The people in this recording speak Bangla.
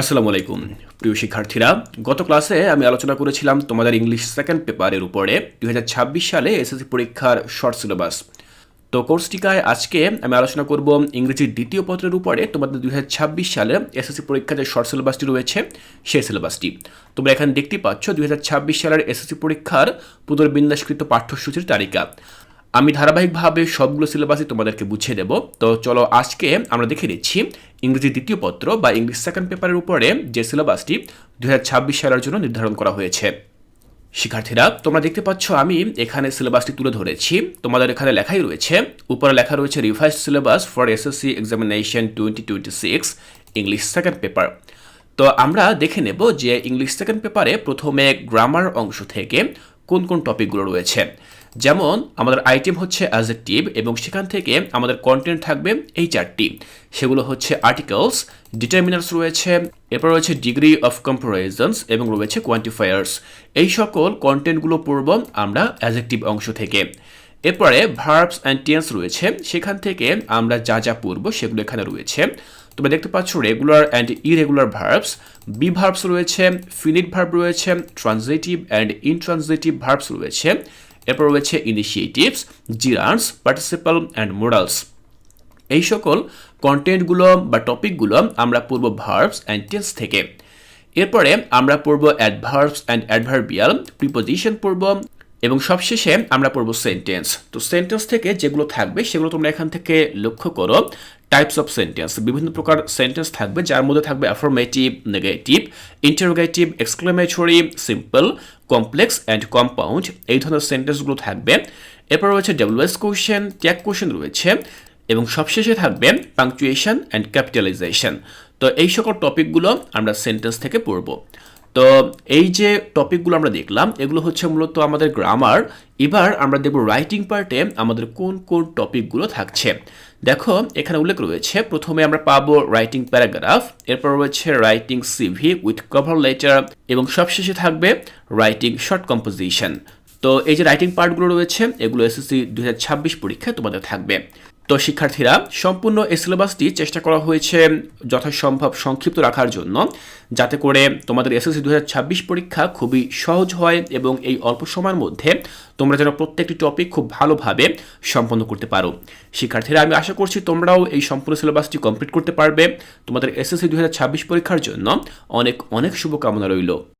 আসসালামু আলাইকুম। প্রিয় শিক্ষার্থীরা, গত ক্লাসে আমি আলোচনা করেছিলাম তোমাদের ইংলিশ সেকেন্ড পেপারের উপরে, দুই সালে এসএসসি পরীক্ষার শর্ট সিলেবাস। তো কোর্সটিকায় আজকে আমি আলোচনা করব ইংরেজির দ্বিতীয় পত্রের উপরে, তোমাদের দুই সালে এসএসসি পরীক্ষার যে শর্ট সিলেবাসটি রয়েছে, সেই সিলেবাসটি। তোমরা এখানে দেখতে পাচ্ছ দুই হাজার ছাব্বিশ সালের এসএসসি পরীক্ষার পুনর্বিন্যাসকৃত পাঠ্যসূচির তালিকা। আমি ধারাবাহিকভাবে সবগুলো সিলেবাসই তোমাদেরকে বুঝিয়ে দেব। তো চলো আজকে আমরা দেখে নিচ্ছি ইংরেজি দ্বিতীয় পত্র বা ইংলিশ সেকেন্ড পেপারের উপরে যে সিলেবাসটি দু সালের জন্য নির্ধারণ করা হয়েছে। শিক্ষার্থীরা, তোমরা দেখতে পাচ্ছ আমি এখানে সিলেবাসটি তুলে ধরেছি। তোমাদের এখানে লেখাই রয়েছে। উপরে লেখা রয়েছে revise syllabus for SSC examination twenty twenty six English second paper তো আমরা দেখে নেব যে ইংলিশ সেকেন্ড পেপারে প্রথমে গ্রামার অংশ থেকে কোন কোন টপিকগুলো রয়েছে। যেমন, আমাদের আইটেম হচ্ছে অ্যাজেক্টিভ এবং সেখান থেকে আমাদের কন্টেন্ট থাকবে এই চারটি সেগুলো হচ্ছে আর্টিকেলস ডিটারমিনার্স রয়েছে, এরপর রয়েছে ডিগ্রি অফ কম্পারিজনস এবং রয়েছে কোয়ান্টিফায়ার্স এই সকল কন্টেন্টগুলো পড়ব আমরা অ্যাজেক্টিভ অংশ থেকে। এরপরে ভার্বস অ্যান্ড টেন্স রয়েছে, সেখান থেকে আমরা যা যা পড়ব সেগুলো এখানে রয়েছে। তোমরা দেখতে পাচ্ছ regular and irregular verbs be verbs রয়েছে ফিনিট ভার্ব রয়েছে ট্রানজিটিভ অ্যান্ড ইনট্রানজিটিভ ভার্বস রয়েছে, এরপর রয়েছে infinitives gerunds participle and modals এই সকল কন্টেন্টগুলো বা টপিকগুলো আমরা পড়ব ভার্বস অ্যান্ড টেন্স থেকে। এরপরে আমরা পড়ব অ্যাডভার্বস অ্যান্ড অ্যাডভার্বিয়াল প্রিপোজিশন পড়ব। এবং সবশেষে আমরা পড়ব সেন্টেন্স তো সেন্টেন্স থেকে যেগুলো থাকবে, সেগুলো তোমরা এখান থেকে লক্ষ্য করো। টাইপস অফ সেন্টেন্স বিভিন্ন প্রকার সেন্টেন্স থাকবে, যার মধ্যে থাকবে affirmative negative interrogative exclamatory simple complex and compound এই ধরনের সেন্টেন্সগুলো থাকবে। এরপর রয়েছে ডাব্লিউএস কোশ্চেন ট্যাগ কোশ্চেন রয়েছে। এবং সবশেষে থাকবে পাংচুয়েশন অ্যান্ড ক্যাপিটালাইজেশন তো এই সকল টপিকগুলো আমরা সেন্টেন্স থেকে পড়ব। তো এই যে টপিকগুলো আমরা দেখলাম, এগুলো হচ্ছে মূলত আমাদের গ্রামার এবার আমরা দেখব রাইটিং পার্টে আমাদের কোন কোন টপিকগুলো থাকছে। দেখো, এখানে উল্লেখ রয়েছে, প্রথমে আমরা পাবো রাইটিং প্যারাগ্রাফ এরপর রয়েছে writing CV with cover letter এবং সবশেষে থাকবে রাইটিং শর্ট কম্পোজিশন তো এই যে রাইটিং পার্টগুলো রয়েছে, এগুলো এসএসসি দুই হাজার ছাব্বিশ পরীক্ষায় তোমাদের থাকবে। তো শিক্ষার্থীরা, সম্পূর্ণ এই সিলেবাসটি চেষ্টা করা হয়েছে যথাসম্ভব সংক্ষিপ্ত রাখার জন্য, যাতে করে তোমাদের এসএসসি দু হাজার ছাব্বিশ পরীক্ষা খুবই সহজ হয় এবং এই অল্প সময়ের মধ্যে তোমরা যেন প্রত্যেকটি টপিক খুব ভালোভাবে সম্পন্ন করতে পারো। শিক্ষার্থীরা, আমি আশা করছি তোমরাও এই সম্পূর্ণ সিলেবাসটি কমপ্লিট করতে পারবে। তোমাদের এসএসসি দু হাজার ছাব্বিশ পরীক্ষার জন্য অনেক অনেক শুভকামনা রইল।